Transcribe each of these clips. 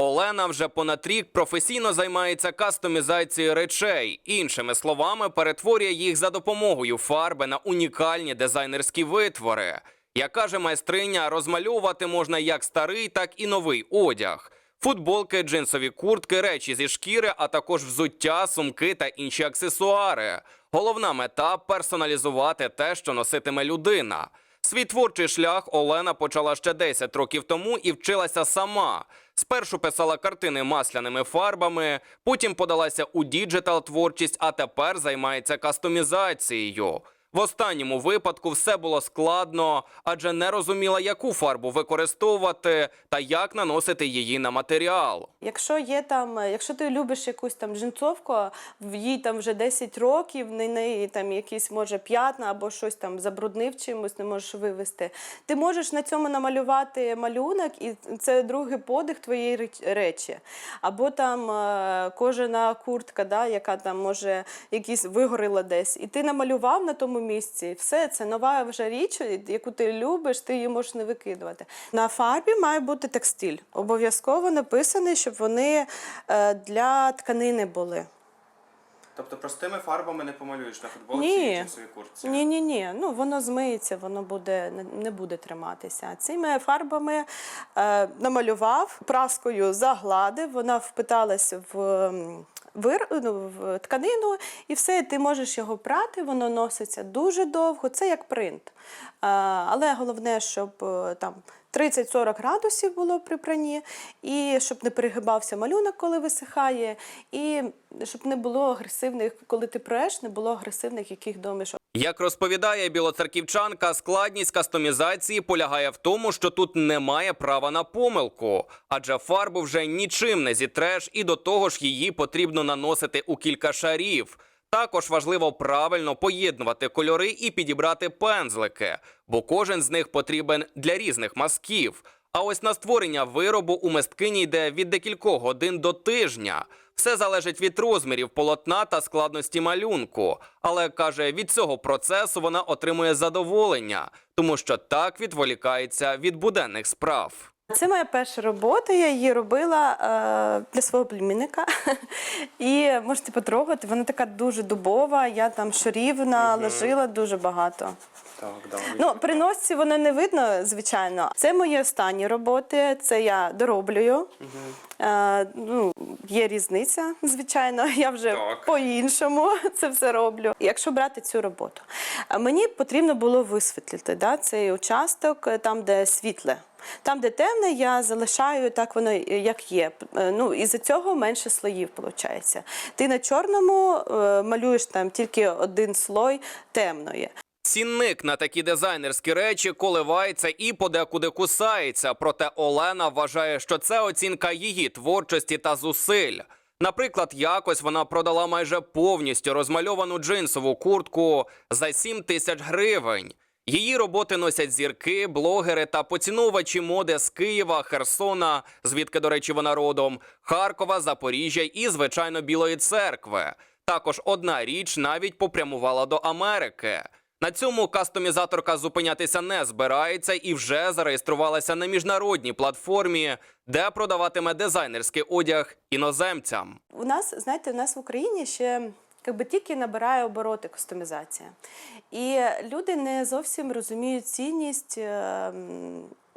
Олена вже понад рік професійно займається кастомізацією речей. Іншими словами, перетворює їх за допомогою фарби на унікальні дизайнерські витвори. Як каже майстриня, розмальовувати можна як старий, так і новий одяг. Футболки, джинсові куртки, речі зі шкіри, а також взуття, сумки та інші аксесуари. Головна мета персоналізувати те, що носитиме людина. Свій творчий шлях Олена почала ще 10 років тому і вчилася сама. Спершу писала картини масляними фарбами, потім подалася у діджитал творчість, а тепер займається кастомізацією. В останньому випадку все було складно, адже не розуміла, яку фарбу використовувати та як наносити її на матеріал. Якщо є там, е, якщо ти любиш якусь там джинсовку, їй там вже 10 років, на неї там якісь може п'ятна або щось там забруднив чимось, не можеш вивести. Ти можеш на цьому намалювати малюнок, і це другий подих твоєї речі. Або там е, кожана куртка, да, яка там може якісь вигоріла десь, і ти намалював на тому місці. Все це нова вже річ, яку ти любиш, ти її можеш не викидувати. На фарбі має бути текстиль. Обов'язково написаний, щоб вони е, для тканини були. Тобто простими фарбами не помалюєш на футболці Ні. і джинсовій куртці? Ні, ні, ні. Ну воно змиється, воно буде не, буде триматися. Цими фарбами е, намалював, праскою загладив, вона впиталася в. Вир, ну, в тканину, і все, ти можеш його прати, воно носиться дуже довго, це як принт. Але головне, щоб е, там 30-40 градусів було при пранні, і щоб не перегибався малюнок, коли висихає, і щоб не було агресивних, коли ти преш, не було агресивних яких домішок. Як розповідає білоцерківчанка, складність кастомізації полягає в тому, що тут немає права на помилку, адже фарбу вже нічим не зітреш, і до того ж її потрібно наносити у кілька шарів. Також важливо правильно поєднувати кольори і підібрати пензлики, бо кожен з них потрібен для різних мазків. А ось на створення виробу у мисткині йде від декількох годин до тижня. Все залежить від розмірів полотна та складності малюнку. Але каже, від цього процесу вона отримує задоволення, тому що так відволікається від буденних справ. Це моя перша робота. Я її робила е, для свого племінника. І можете потрогати, вона така дуже дубова. Я там шарів лежила дуже багато. Так, да. Ну, при носці воно не видно, звичайно. Це мої останні роботи, це я дороблюю. Е, ну, є різниця, звичайно. Я вже по-іншому це все роблю. Якщо брати цю роботу, мені потрібно було висвітлити да, цей участок, е, там, де світле. Там, де темне, я залишаю так воно е, як є. Е, Ну, і за цього менше слоїв виходить. Ти на чорному е, малюєш там тільки один слой темної. Цінник на такі дизайнерські речі коливається і подекуди кусається. Проте Олена вважає, що це оцінка її творчості та зусиль. Наприклад, якось вона продала майже повністю розмальовану джинсову куртку за 7 тисяч гривень. Її роботи носять зірки, блогери та поціновувачі моди з Києва, Херсона, звідки, до речі, вона родом, Харкова, Запоріжжя і, звичайно, Білої церкви. Також одна річ навіть попрямувала до Америки. На цьому кастомізаторка зупинятися не збирається і вже зареєструвалася на міжнародній платформі, де продаватиме дизайнерський одяг іноземцям. У нас, знаєте, у нас в Україні ще якби тільки набирає обороти кастомізація. І люди не зовсім розуміють цінність.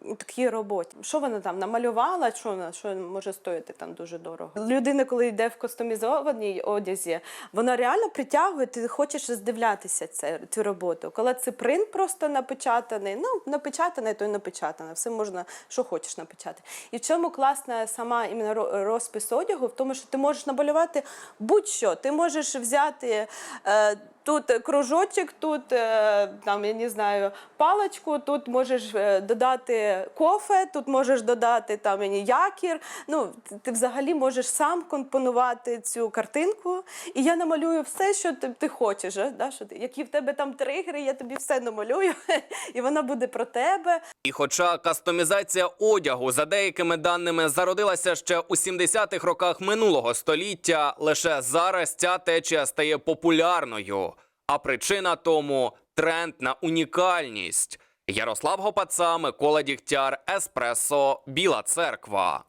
У такій роботі, що вона там намалювала, що вона що може стоїти там дуже дорого. Людина, коли йде в кастомізованій одязі, вона реально притягує, ти хочеш роздивлятися це, цю роботу. Коли це принт просто напечатаний, ну напечатаний, то й напечатане. Все можна, що хочеш напечатати. І в чому класна сама іменно ро- розпис одягу, в тому, що ти можеш намалювати будь-що. Ти можеш взяти. Е, Тут кружочок, тут е, там я не знаю паличку, тут можеш е, додати кофе, тут можеш додати там якір. Ну ти, взагалі можеш сам компонувати цю картинку, і я намалюю все, що ти, ти хочеш. е, Да? Що ти, які в тебе там тригери, я тобі все намалюю, і вона буде про тебе. І хоча кастомізація одягу за деякими даними зародилася ще у 70-х роках минулого століття, лише зараз ця течія стає популярною. А причина тому тренд на унікальність. Ярослав Гопаца, Микола Дігтяр, Еспресо, Біла Церква.